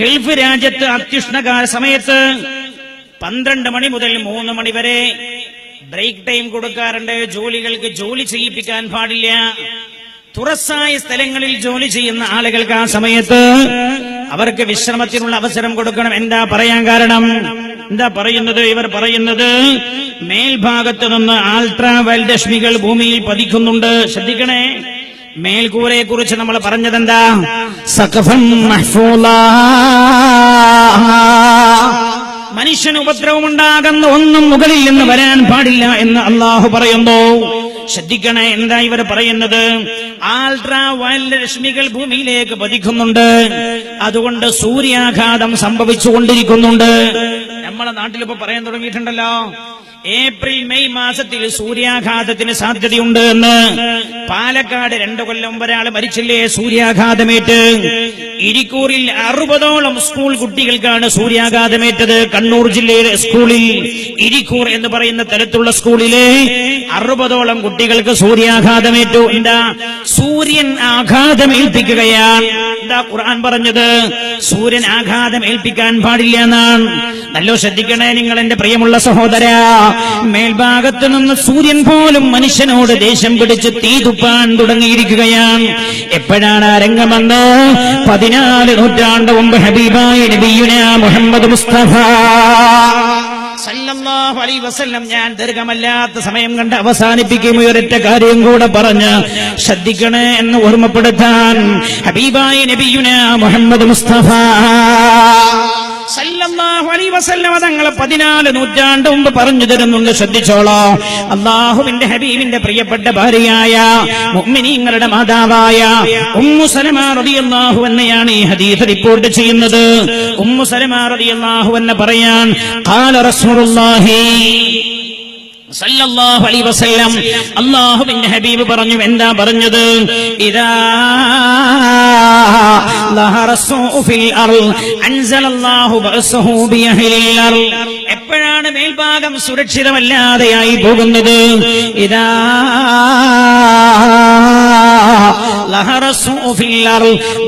Gulf രാജ്യത്ത് അത്യുഷ്ണകാല സമയത്ത് പന്ത്രണ്ട് മണി മുതൽ മൂന്ന് മണി വരെ ബ്രേക്ക് ടൈം കൊടുക്കാറുണ്ട്. ജോലികൾക്ക് ജോലി ചെയ്യിപ്പിക്കാൻ പാടില്ല. തുറസ്സായ സ്ഥലങ്ങളിൽ ജോലി ചെയ്യുന്ന ആളുകൾക്ക് ആ സമയത്ത് അവർക്ക് വിശ്രമത്തിനുള്ള അവസരം കൊടുക്കണം. എന്താ പറയാൻ കാരണം? എന്താ പറയുന്നത്? ഇവർ പറയുന്നത് മേൽഭാഗത്ത് നിന്ന് ആൾട്രാവൽ രശ്മികൾ ഭൂമിയിൽ പതിക്കുന്നുണ്ട്. ശ്രദ്ധിക്കണേ. മേൽക്കൂരയെ കുറിച്ച് നമ്മൾ പറഞ്ഞതെന്താ? സഖഫം മനുഷ്യന് ഉപദ്രവമുണ്ടാകുന്ന ഒന്നും മുകളിൽ നിന്ന് വരാൻ പാടില്ല എന്ന് അള്ളാഹു പറയുന്നു. ശ്രദ്ധിക്കണേ എന്താ ഇവർ പറയുന്നത്? ആൾട്രാ വയലറ്റ് രശ്മികൾ ഭൂമിയിലേക്ക് പതിക്കുന്നുണ്ട്. അതുകൊണ്ട് സൂര്യാഘാതം സംഭവിച്ചുകൊണ്ടിരിക്കുന്നുണ്ട്. നമ്മളെ നാട്ടിലിപ്പോ പറയാൻ തുടങ്ങിയിട്ടുണ്ടല്ലോ. ഏപ്രിൽ മെയ് മാസത്തിൽ സൂര്യാഘാതത്തിന് സാധ്യതയുണ്ട് എന്ന് പാലക്കാട് രണ്ടു കൊല്ലം ഒരാൾ മരിച്ചില്ലേ സൂര്യാഘാതമേറ്റ്. ഇരിക്കൂറിൽ അറുപതോളം സ്കൂൾ കുട്ടികൾക്കാണ് സൂര്യാഘാതമേറ്റത്. കണ്ണൂർ ജില്ലയിലെ സ്കൂളിൽ ഇരിക്കൂർ എന്ന് പറയുന്ന തരത്തിലുള്ള സ്കൂളിലെ അറുപതോളം കുട്ടികൾക്ക് സൂര്യാഘാതമേറ്റു. എന്താ? സൂര്യൻ ആഘാതം ഏൽപ്പിക്കുകയാണ് എന്താ ഖുർആൻ പറഞ്ഞത്? സൂര്യൻ ആഘാതം ഏൽപ്പിക്കാൻ പാടില്ല എന്നാണ്. നല്ലോ ശ്രദ്ധിക്കണേ നിങ്ങൾ എന്റെ പ്രിയമുള്ള സഹോദര. മേൽഭാഗത്ത് നിന്ന് സൂര്യൻ പോലും മനുഷ്യനോട് ദേഷ്യം പിടിച്ച് തീ തുപ്പാൻ തുടങ്ങിയിരിക്കുകയാണ്. എപ്പോഴാണ് ആ രംഗമെന്ന് പതിനാല് നൂറ്റാണ്ട് മുമ്പ് ഹബീബായ നബിയുന മുഹമ്മദ് മുസ്തഫ. സല്ലല്ലാഹു അലൈഹി വസല്ലം ഞാൻ ദീർഘമല്ലാത്ത സമയം കണ്ട് അവസാനിപ്പിക്കും ഒരൊറ്റ കാര്യം കൂടെ പറഞ്ഞ് ശ്രദ്ധിക്കണേ എന്ന് ഓർമ്മപ്പെടുത്താൻ ഹബീബായ നബിയുന മുഹമ്മദ് മുസ്തഫ. സല്ലല്ലാഹു അലൈഹി വസല്ലം തങ്ങൾ പതിനാല് നൂറ്റാണ്ട് മുമ്പ് പറഞ്ഞു തരുന്നുണ്ട് ശ്രദ്ധിച്ചോളോ. അള്ളാഹുവിന്റെ ഹബീബിന്റെ പ്രിയപ്പെട്ട ഭാര്യയായ മുഅ്മിനീങ്ങളുടെ മാതാവായ ഉമ്മു സലമ റളിയല്ലാഹു എന്നയാണ് ഈ ഹദീസ് റിപ്പോർട്ട് ചെയ്യുന്നത്. ഉമ്മു സലമ റളിയല്ലാഹു എന്ന് പറയാൻ ഖാല റസൂലുള്ളാഹി അല്ലാഹുവിന്റെ ഹബീബ് പറഞ്ഞു എന്താ പറഞ്ഞത്? ഇദാ എപ്പോഴാണ് മേൽഭാഗം സുരക്ഷിതമല്ലാതെയായി പോകുന്നത്? ഇതാ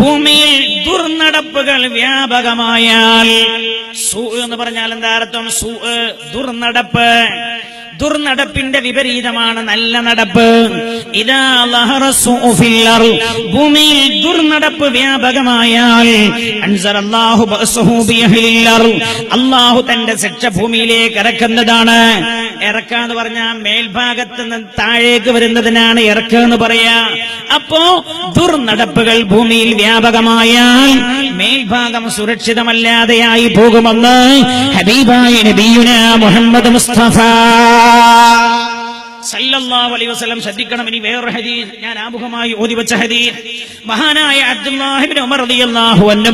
ഭൂമിയിൽ ദുർനടപ്പുകൾ വ്യാപകമായാൽ സൂ എന്ന് പറഞ്ഞാൽ എന്താ അർത്ഥം? സൂ ദുർനടപ്പ്. ദുർനടപ്പിന്റെ വിപരീതമാണ് നല്ല നടപ്പ്. ഭൂമിയിൽ ദുർനടപ്പ് വ്യാപകമായാൽ അള്ളാഹു തന്റെ ശിക്ഷ ഭൂമിയിലേക്ക് ഇറക്കുന്നതാണ്. ഇറക്കാന്ന് പറഞ്ഞാൽ മേൽഭാഗത്ത് നിന്ന് താഴേക്ക് വരുന്നതിനാണ് ഇറക്ക എന്ന് പറയാ. അപ്പോ ദുർനടപ്പുകൾ ഭൂമിയിൽ വ്യാപകമായാൽ മേൽഭാഗം സുരക്ഷിതമല്ലാതെയായി പോകുമെന്ന് ഹബീബായ നബിയുന മുഹമ്മദ് മുസ്തഫ. Bye. വസല്ലം ശ്രദ്ധിക്കണം. ഇനി വേറൊരു ഹദീസ് ഞാൻ ആമുഖമായി ഓതി വെച്ച ഹദീസ്. മഹാനായ ഉമർ റളിയല്ലാഹു അൻഹു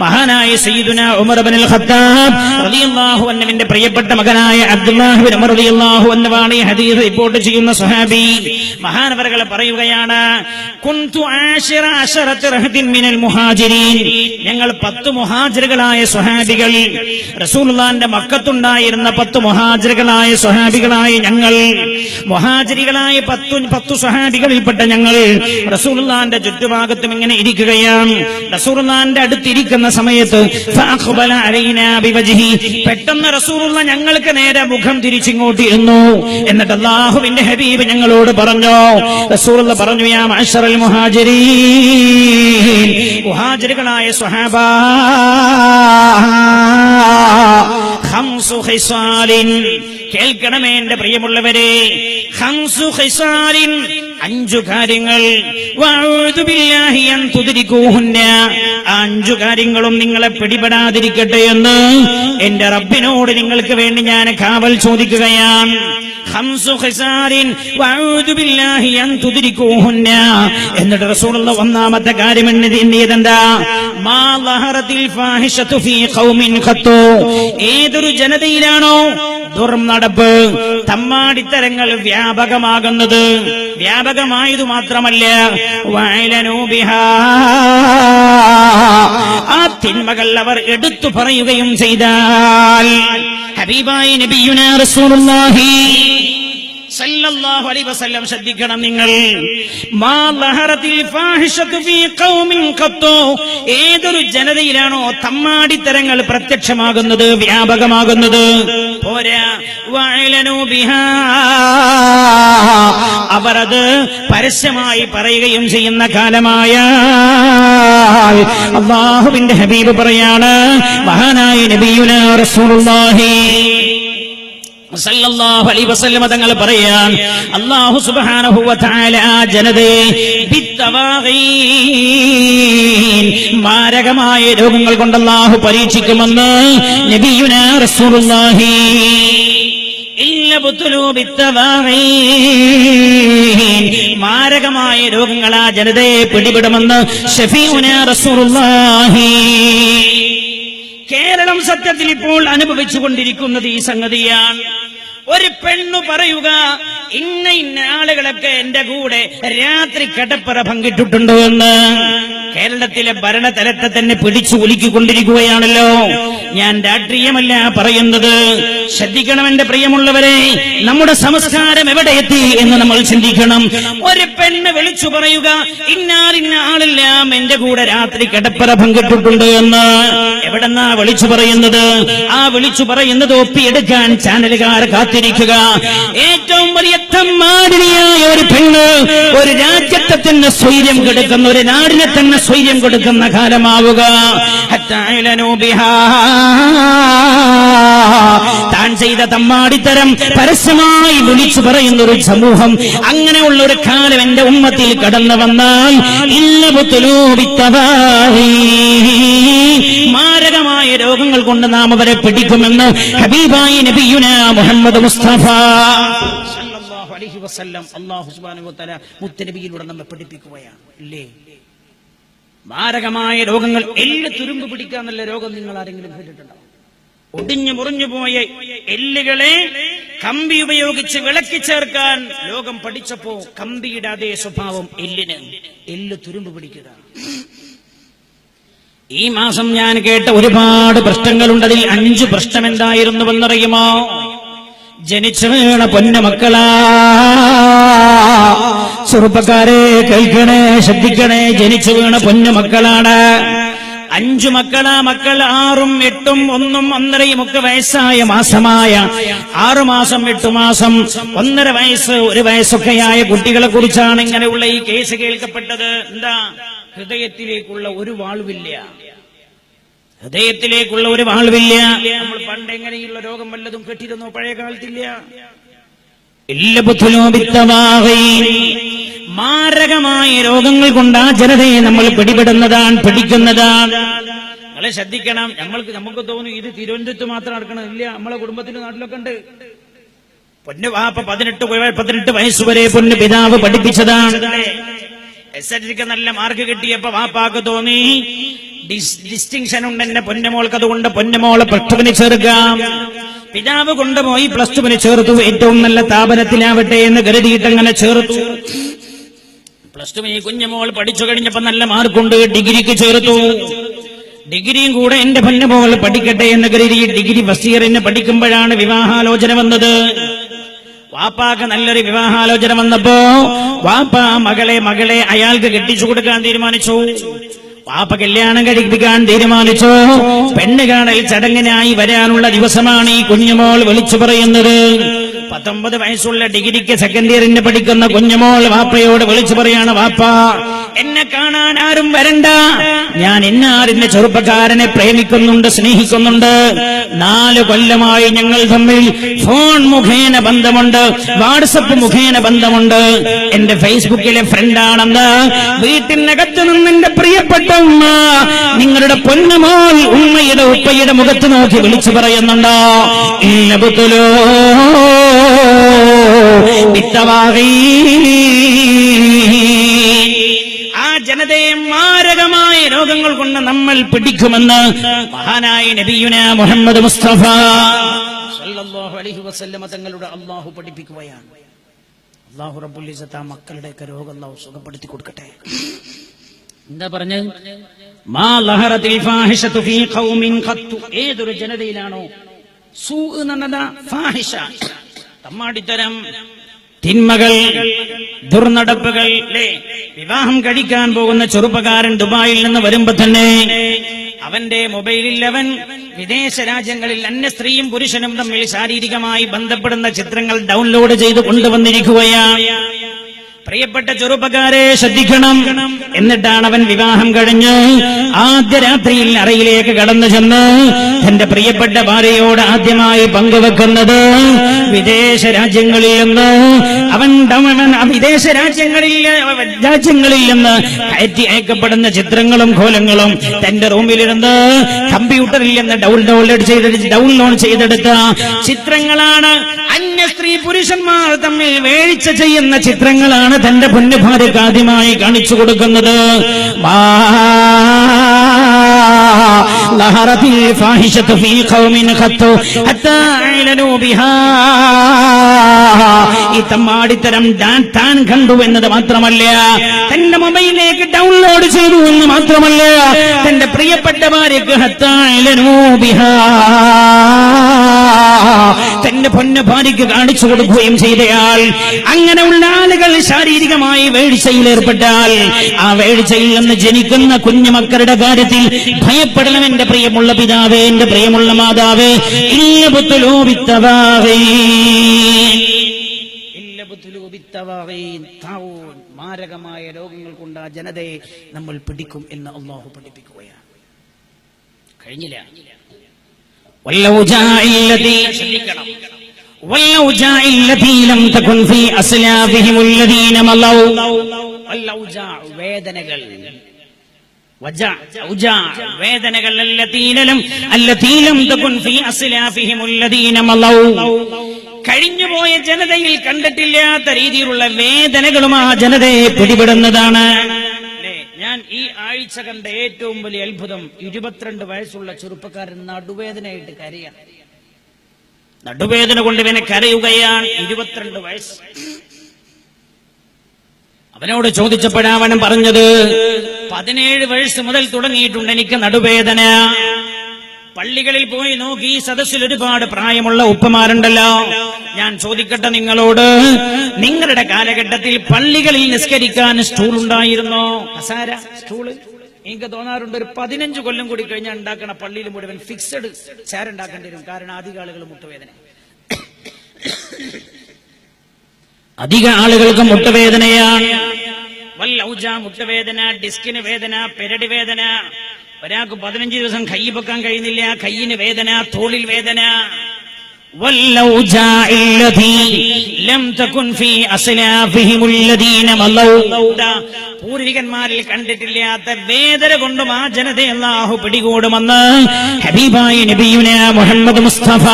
മഹാനായ സയ്യിദുന ഉമർ ഇബ്നുൽ ഖത്താബ് റളിയല്ലാഹു അൻഹുവിന്റെ പ്രിയപ്പെട്ട മകനായ അബ്ദുല്ലാഹിബ്നു ഉമർ റളിയല്ലാഹു അൻഹുവാണ് ഈ ഹദീസ് റിപ്പോർട്ട് ചെയ്യുന്ന സ്വഹാബി. മഹാനവറുകൾ പറയുകയാണ് കുന്തു ആശിറ മിനൽ മുഹാജിരീൻ. ഞങ്ങൾ പത്ത് മുഹാജിറുകളായ സ്വഹാബികൾ. റസൂലുള്ളാന്റെ മക്കത്തുണ്ടായിരുന്ന പത്ത് മുഹാജിറുകളായ സ്വഹാബികളായ ഞങ്ങൾ. മുഹാജിരികളായ പത്തു പത്തു സഹാബികളിൽപ്പെട്ട ഞങ്ങൾ റസൂലുള്ളാന്റെ ചുറ്റുഭാഗത്തും ഇങ്ങനെ ഇരിക്കുകയാണ്. റസൂലുള്ളാന്റെ അടുത്തിരിക്കുന്ന സമയത്ത് പെട്ടെന്ന് റസൂറുള്ള ഞങ്ങൾക്ക് നേരെ മുഖം തിരിച്ചിങ്ങോട്ട് ഇരുന്നു. എന്നിട്ട് അള്ളാഹുവിന്റെ ഹബീബ് ഞങ്ങളോട് പറഞ്ഞു റസൂറുള്ള പറഞ്ഞു യാ മഅശറൽ മുഹാജിരീൻ. മുഹാജരികളായ സ്വഹാബ കേൾക്കണമേ എന്റെ പ്രിയമുള്ളവരെ. അഞ്ചു കാര്യങ്ങൾ. ആ അഞ്ചു കാര്യങ്ങളും നിങ്ങളെ പിടിപെടാതിരിക്കട്ടെ എന്ന് എന്റെ റബ്ബിനോട് നിങ്ങൾക്ക് വേണ്ടി ഞാൻ കാവൽ ചോദിക്കുകയാണ്. എന്നിട്ട് റസൂലുള്ള ഒന്നാമത്തെ കാര്യം എണ്ണിയതെന്താ ഏതൊരു ജനതയിലാണോ ദുർനടപ്പ് തമ്മാടിത്തരങ്ങൾ വ്യാപകമാകുന്നത്? വ്യാപകമായതു മാത്രമല്ല. ആ തിന്മകൾ അവർ എടുത്തു പറയുകയും ചെയ്താൽ ഹബീബായി റസൂലുള്ളാഹി അലൈഹി വസല്ലം ശ്രദ്ധിക്കണം നിങ്ങൾ. മാ ഖൗമിൻ ഏതൊരു ജനതയിലാണോ തമ്മാടിത്തരങ്ങൾ പ്രത്യക്ഷമാകുന്നത് വ്യാപകമാകുന്നത്? അവർ അത് പരസ്യമായി പറയുകയും ചെയ്യുന്ന കാലമായ അള്ളാഹുവിന്റെ ഹബീബ് പറയാണ് മഹാനായ നബിയുല റസൂലുള്ളാഹി. തങ്ങൾ പറയാൻ തആല ആ ജനതയെ മാരകമായ രോഗങ്ങൾ കൊണ്ട് അല്ലാഹു പരീക്ഷിക്കുമെന്ന് നബിയുന റസൂലുള്ളാഹി മാരകമായ രോഗങ്ങൾ ആ ജനതയെ പിടിപെടുമെന്ന് ഷഫീഉന റസൂലുള്ളാഹി. കേരളം സത്യത്തിൽ ഇപ്പോൾ അനുഭവിച്ചുകൊണ്ടിരിക്കുന്നത് ഈ സംഗതിയാണ്. ഒരു പെണ്ണു പറയുക ഇന്ന ഇന്ന ആളുകളൊക്കെ എന്റെ കൂടെ രാത്രി കടപ്പറ പങ്കിട്ടിട്ടുണ്ട് എന്ന്. കേരളത്തിലെ ഭരണതലത്തെ തന്നെ പിടിച്ചു ഒലിക്കൊണ്ടിരിക്കുകയാണല്ലോ ഞാൻ രാഷ്ട്രീയമല്ല പറയുന്നത്. ശ്രദ്ധിക്കണം എന്റെ പ്രിയമുള്ളവരെ നമ്മുടെ സംസ്കാരം എവിടെ എത്തി എന്ന് നമ്മൾ ചിന്തിക്കണം. ഒരു പെണ്ണ് വിളിച്ചു പറയുക ഇന്നാലിന്ന ആളെല്ലാം എന്റെ കൂടെ രാത്രി കിടപ്പറ പങ്കിട്ടിട്ടുണ്ട് എന്ന്. എവിടെന്നാ വിളിച്ചു പറയുന്നത്? ആ വിളിച്ചു പറയുന്നത് ഒപ്പിയെടുക്കാൻ ചാനലുകാർ കാത്തിരിക്കുക ഏറ്റവും വലിയ തമ്മാടിനിയായ ഒരു പെണ്ണ് ഒരു രാജ്യത്തെ തന്നെ സ്വൈര്യം കൊടുക്കുന്ന ഒരു നാടിനെ തന്നെ സ്വൈര്യം കൊടുക്കുന്ന കാലമാവുക. താൻ ചെയ്ത തമ്മാടിത്തരം പരസ്യമായി വിളിച്ചു പറയുന്ന ഒരു സമൂഹം അങ്ങനെയുള്ള ഒരു കാലം എന്റെ ഉമ്മത്തിൽ കടന്നു വന്നാൽ മാരകമായ രോഗങ്ങൾ കൊണ്ട് നാം അവരെ പിടിക്കുമെന്ന് ഹബീബായി നബിയുന മുഹമ്മദ് മുത്തനബിയിലൂടെ നമ്മെ പഠിപ്പിക്കുകയാണ്. ഇല്ലേ? മാരകമായ രോഗങ്ങൾ എല്ല് തുരുമ്പ് പിടിക്കാന്നുള്ള രോഗം നിങ്ങൾ ആരെങ്കിലും കേട്ടിട്ടുണ്ടോ? ഒടിഞ്ഞു മുറിഞ്ഞു പോയ എല്ലുകളെ കമ്പി ഉപയോഗിച്ച് വിളക്കി ചേർക്കാൻ ലോകം പഠിച്ചപ്പോ കമ്പിയുടെ അതേ സ്വഭാവം എല്ലിന്. എല്ല് തുരുമ്പ് പിടിക്കുക. ഈ മാസം ഞാൻ കേട്ട ഒരുപാട് പ്രശ്നങ്ങളുണ്ട് അതിൽ അഞ്ച് പ്രശ്നം എന്തായിരുന്നുവെന്നറിയുമോ ജനിച്ചു വീണ പൊന്നു മക്കളാ. ചെറുപ്പക്കാരെ കേൾക്കണേ ശ്രദ്ധിക്കണേ ജനിച്ചു വീണ പൊന്നു മക്കളാണ്. അഞ്ചു മക്കളാ മക്കൾ ആറും എട്ടും ഒന്നും ഒന്നരയും ഒക്കെ വയസ്സായ മാസമായ ആറു മാസം എട്ടു മാസം ഒന്നര വയസ്സ് ഒരു വയസ്സൊക്കെയായ കുട്ടികളെ കുറിച്ചാണ് ഇങ്ങനെയുള്ള ഈ കേസ് കേൾക്കപ്പെട്ടത്. എന്താ? ഹൃദയത്തിലേക്കുള്ള ഒരു വാൾവില്ല ഹൃദയത്തിലേക്കുള്ള ഒരു വാൾവില്ല നമ്മൾ പണ്ട് എങ്ങനെയുള്ള രോഗം വല്ലതും കെട്ടിരുന്നോ? പഴയ കാലത്തില്ല. മാരകമായ രോഗങ്ങൾ കൊണ്ട് ആ ജനതയെ നമ്മൾ പിടിപെടുന്നതാണ് പിടിക്കുന്നതാണ്. നമ്മളെ ശ്രദ്ധിക്കണം. നമ്മൾക്ക് നമുക്ക് തോന്നും ഇത് തിരുവനന്തപുരത്ത് മാത്രം നടക്കണം ഇല്ല നമ്മളെ കുടുംബത്തിന്റെ നാട്ടിലൊക്കെ ഉണ്ട്. പൊന്നു വാപ്പ പതിനെട്ട് പതിനെട്ട് വയസ്സ് വരെ പൊന്നു പിതാവ് പഠിപ്പിച്ചതാണ്. എസ് എൽ സിക്ക് നല്ല മാർക്ക് കിട്ടിയപ്പോ വാപ്പാക്ക് തോന്നി. ഡിസ്റ്റിങ്ഷൻ ഉണ്ട് എന്റെ പൊന്നമോൾക്ക് അതുകൊണ്ട് പൊന്നമോളെ പ്ലസ് ടുവിന് ചേർക്കാം പിതാവ് കൊണ്ടുപോയി പ്ലസ് ടുവിന് ചേർത്തു. ഏറ്റവും നല്ല താപനത്തിലാവട്ടെ എന്ന് കരുതിയിട്ട് അങ്ങനെ ചേർത്തു. പ്ലസ് ടുവിന് ഈ കുഞ്ഞമോൾ പഠിച്ചു കഴിഞ്ഞപ്പോ നല്ല മാർക്കുണ്ട് ഡിഗ്രിക്ക് ചേർത്തു. ഡിഗ്രിയും കൂടെ എന്റെ പൊന്നമോൾ പഠിക്കട്ടെ എന്ന് കരുതി ഡിഗ്രി ഫസ്റ്റ് ഇയറിന് പഠിക്കുമ്പോഴാണ് വിവാഹാലോചന വന്നത്. വാപ്പാക്ക് നല്ലൊരു വിവാഹാലോചന വന്നപ്പോ വാപ്പ മകളെ മകളെ അയാൾക്ക് കെട്ടിച്ചു കൊടുക്കാൻ തീരുമാനിച്ചു. വാപ്പ കല്യാണം കഴിപ്പിക്കാൻ തീരുമാനിച്ചു. പെണ്ണ് കാണൽ ചടങ്ങിനായി വരാനുള്ള ദിവസമാണ് ഈ കുഞ്ഞുമോൾ വിളിച്ചു പറയുന്നത്. പത്തൊമ്പത് വയസ്സുള്ള ഡിഗ്രിക്ക് സെക്കൻഡ് ഇയറിന് പഠിക്കുന്ന കുഞ്ഞുമോൾ വാപ്പയോട് വിളിച്ചു പറയാണ് വാപ്പ എന്നെ കാണാൻ ആരും വരണ്ട. ഞാൻ എന്നാരിന്റെ ചെറുപ്പക്കാരനെ പ്രേമിക്കുന്നുണ്ട് സ്നേഹിക്കുന്നുണ്ട്. നാല് കൊല്ലമായി ഞങ്ങൾ തമ്മിൽ ഫോൺ മുഖേന ബന്ധമുണ്ട് വാട്സപ്പ് മുഖേന ബന്ധമുണ്ട്. എന്റെ ഫേസ്ബുക്കിലെ ഫ്രണ്ടാണെന്ന് വീട്ടിനകത്ത് നിന്ന് എന്റെ പ്രിയപ്പെട്ട ഉമ്മ നിങ്ങളുടെ പൊന്നുമോൾ ഉമ്മയുടെ ഉപ്പയുടെ മുഖത്ത് നോക്കി വിളിച്ചു പറയുന്നുണ്ടോ? ഇല്ല ആ ജനതയെ മാരകമായ രോഗങ്ങൾ കൊണ്ട് നമ്മൾ പിടിക്കുമെന്ന് മഹാനായ നബിയുന മുഹമ്മദ് മുസ്തഫ അലൈഹി വസല്ലമ തങ്ങളുടെ അള്ളാഹു പഠിപ്പിക്കുകയാണ്. അള്ളാഹു റബ്ബുൽ ഇസ്സത്ത് ആ മക്കളുടെയൊക്കെ രോഗം അള്ളാഹു സുഖപ്പെടുത്തി കൊടുക്കട്ടെ. എന്താ പറഞ്ഞത്? മാ ലഹറത്തിൽ ഫാഹിഷത്തു ഫീ ഖൗമിൻ ഖത്തു. ഏതൊരു ജനതയിലാണോ സൂ എന്നതാ ഫാഹിഷ. തമ്മാടിത്തരം. തിന്മകൾ ദുർനടപ്പുകൾ വിവാഹം കഴിക്കാൻ പോകുന്ന ചെറുപ്പക്കാരൻ ദുബായിൽ നിന്ന് വരുമ്പോ തന്നെ അവന്റെ മൊബൈലിൽ അവൻ വിദേശ രാജ്യങ്ങളിൽ അന്യ സ്ത്രീയും പുരുഷനും തമ്മിൽ ശാരീരികമായി ബന്ധപ്പെടുന്ന ചിത്രങ്ങൾ ഡൗൺലോഡ് ചെയ്ത് കൊണ്ടുവന്നിരിക്കുകയാണ്. പ്രിയപ്പെട്ട ചെറുപ്പക്കാരെ ശ്രദ്ധിക്കണം. എന്നിട്ടാണ് അവൻ വിവാഹം കഴിഞ്ഞ് ആദ്യ രാത്രിയിൽ അറയിലേക്ക് കടന്നു ചെന്ന് തന്റെ പ്രിയപ്പെട്ട ഭാര്യയോട് ആദ്യമായി പങ്കുവെക്കുന്നത് വിദേശ രാജ്യങ്ങളിൽ നിന്ന്. അവൻ വിദേശ രാജ്യങ്ങളിൽ രാജ്യങ്ങളിൽ നിന്ന് കയറ്റി അയക്കപ്പെടുന്ന ചിത്രങ്ങളും കോലങ്ങളും തന്റെ റൂമിലിരുന്ന് കമ്പ്യൂട്ടറിൽ നിന്ന് ഡൗൺലോഡ് ചെയ്തെടുത്ത് ഡൗൺലോഡ് ചെയ്തെടുത്ത ചിത്രങ്ങളാണ് അന്യ സ്ത്രീ പുരുഷന്മാർ തമ്മിൽ വേഴ്ച ചെയ്യുന്ന ചിത്രങ്ങളാണ് തന്റെ പൊന്നു ഭാര്യക്ക് ആദ്യമായി കാണിച്ചു കൊടുക്കുന്നത് മാ ظهرت الفاحشة في قوم خطوا حتى أعلنوا بها ഈ തമ്മാടിത്തരം താൻ കണ്ടു എന്നത് മാത്രമല്ല തന്റെ മൊബൈലിലേക്ക് ഡൗൺലോഡ് ചെയ്തു എന്ന് മാത്രമല്ല തന്റെ പ്രിയപ്പെട്ട ഭാര്യക്ക് ഹത്താഴലനൂ തന്റെ പൊന്ന ഭാര്യയ്ക്ക് കാണിച്ചു കൊടുക്കുകയും ചെയ്തയാൾ അങ്ങനെയുള്ള ആളുകൾ ശാരീരികമായി വേഴ്ചയിൽ ഏർപ്പെട്ടാൽ ആ വേഴ്ചയിൽ നിന്ന് ജനിക്കുന്ന കുഞ്ഞുമക്കളുടെ കാര്യത്തിൽ ഭയപ്പെടണം എന്റെ പ്രിയമുള്ള പിതാവേ എന്റെ പ്രിയമുള്ള മാതാവേ ഇല്ല പുത്തുലോ മാരകമായ രോഗങ്ങൾ കൊണ്ട് ആ ജനതയെ നമ്മൾ പിടിക്കും എന്ന് അള്ളാഹു പഠിപ്പിക്കുകയാണ്. കഴിഞ്ഞില്ല. വേദനകൾ വേദനകൾ കഴിഞ്ഞുപോയ ജനതയിൽ കണ്ടിട്ടില്ലാത്ത രീതിയിലുള്ള വേദനകളും ആ ജനതയെ പിടിപെടുന്നതാണ്. ഞാൻ ഈ ആഴ്ച കണ്ട ഏറ്റവും വലിയ അത്ഭുതം ഇരുപത്തിരണ്ട് വയസ്സുള്ള ചെറുപ്പക്കാരൻ നടുവേദനയായിട്ട് കരയാണ്. നടുവേദന കൊണ്ട് ഇവനെ കരയുകയാണ് ഇരുപത്തിരണ്ട് വയസ്സ്. അവനോട് ചോദിച്ചപ്പോഴാവനം പറഞ്ഞത് പതിനേഴ് വയസ്സ് മുതൽ തുടങ്ങിയിട്ടുണ്ട് എനിക്ക് നടുവേദന. പള്ളികളിൽ പോയി നോക്കി ഈ സദസ്സിൽ ഒരുപാട് പ്രായമുള്ള ഉപ്പമാരുണ്ടല്ലോ. ഞാൻ ചോദിക്കട്ടെ നിങ്ങളോട് നിങ്ങളുടെ കാലഘട്ടത്തിൽ പള്ളികളിൽ നിസ്കരിക്കാൻ സ്റ്റൂൾ ഉണ്ടായിരുന്നോ? കസാര എനിക്ക് തോന്നാറുണ്ട് ഒരു പതിനഞ്ച് കൊല്ലം കൂടി കഴിഞ്ഞാൽ ഉണ്ടാക്കണ പള്ളിയിൽ മുഴുവൻ ഫിക്സഡ് ചെയർ ഉണ്ടാക്കേണ്ടി വരും. കാരണം അധിക ആളുകൾ മുട്ടുവേദന. അധിക ആളുകൾക്ക് മുട്ടുവേദനയാണ് വല്ലൗജ മുട്ടുവേദന ഡിസ്കിന് വേദന പെരടി വേദന. ഒരാൾക്ക് പതിനഞ്ച് ദിവസം കൈ പൊക്കാൻ കഴിയുന്നില്ല കയ്യിന് വേദന തോളിൽ വേദന. പൂർവികന്മാരിൽ കണ്ടിട്ടില്ലാത്ത വേദന കൊണ്ടും ആ ജനത പിടികൂടുമെന്ന് ഹബീബായി നബിയുന മുഹമ്മദ് മുസ്തഫ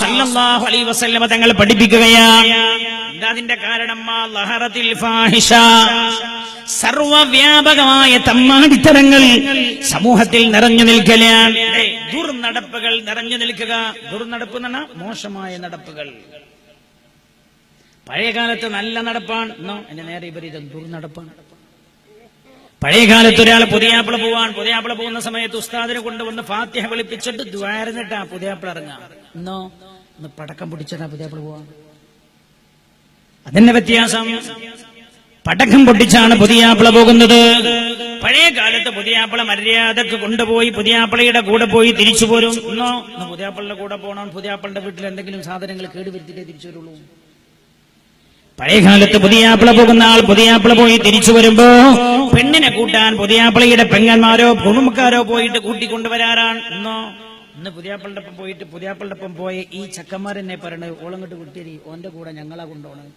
സല്ലല്ലാഹു അലൈഹി വസല്ലമ തങ്ങൾ പഠിപ്പിക്കുകയാണ്. അതിന്റെ കാരണം? ലഹറത്തിൽ ഫാഹിഷ. സർവവ്യാപകമായ തമ്മാടിത്തരങ്ങൾ സമൂഹത്തിൽ നിറഞ്ഞു നിൽക്കലാണ്. ദുർനടപ്പുകൾ നിറഞ്ഞു നിൽക്കുക. ദുർനടപ്പ് എന്ന മോശമായ നടപ്പുകൾ. പഴയ കാലത്ത് നല്ല നടപ്പാണ്. എന്നോ എന്റെ നേരെ വിപരീതം ദുർനടപ്പാണ് പഴയ കാലത്ത് ഒരാൾ പുതിയാപ്പിള പോവാൻ പുതിയാപ്പിള പോകുന്ന സമയത്ത് ഉസ്താദിനെ കൊണ്ടുവന്ന് ഫാത്തിഹ വിളിപ്പിച്ചിട്ട് ദ്വാരന്നിട്ടാ പുതിയാപ്പിള ഇറങ്ങാം എന്നോ ഒന്ന് പടക്കം പൊട്ടിച്ചിട്ടാ പുതിയാപ്പിള പോവാൻ. അതിന്റെ വ്യത്യാസം. പടക്കം പൊട്ടിച്ചാണ് പുതിയാപ്പിള പോകുന്നത്. പഴയ കാലത്ത് പുതിയാപ്പിള മര്യാദയ്ക്ക് കൊണ്ടുപോയി പുതിയാപ്പിളയുടെ കൂടെ പോയി തിരിച്ചു പോരും. എന്നോ പുതിയാപ്പിളുടെ കൂടെ പോകണം പുതിയാപ്പിളയുടെ വീട്ടിൽ എന്തെങ്കിലും സാധനങ്ങൾ കേടുവരുത്തിട്ടേ തിരിച്ചു വരുള്ളൂ. പഴയ കാലത്ത് പുതിയാപ്പിള പോകുന്ന ആൾ പുതിയാപ്പിള പോയി തിരിച്ചു വരുമ്പോ പെണ്ണിനെ കൂട്ടാൻ പുതിയാപ്പിളയുടെ പെങ്ങന്മാരോ കുടുംബക്കാരോ പോയിട്ട് കൂട്ടിക്കൊണ്ടുവരാറാണ്. എന്നോ ഇന്ന് പുതിയാപ്പിളുടെ ഒപ്പം പോയിട്ട് പുതിയാപ്പിളുടെ ഒപ്പം പോയ ഈ ചക്കന്മാരെന്നെ പറയണത് ഓളങ്ങോട്ട് വിട്ടിരി ഓന്റെ കൂടെ ഞങ്ങളാ കൊണ്ടുപോകണം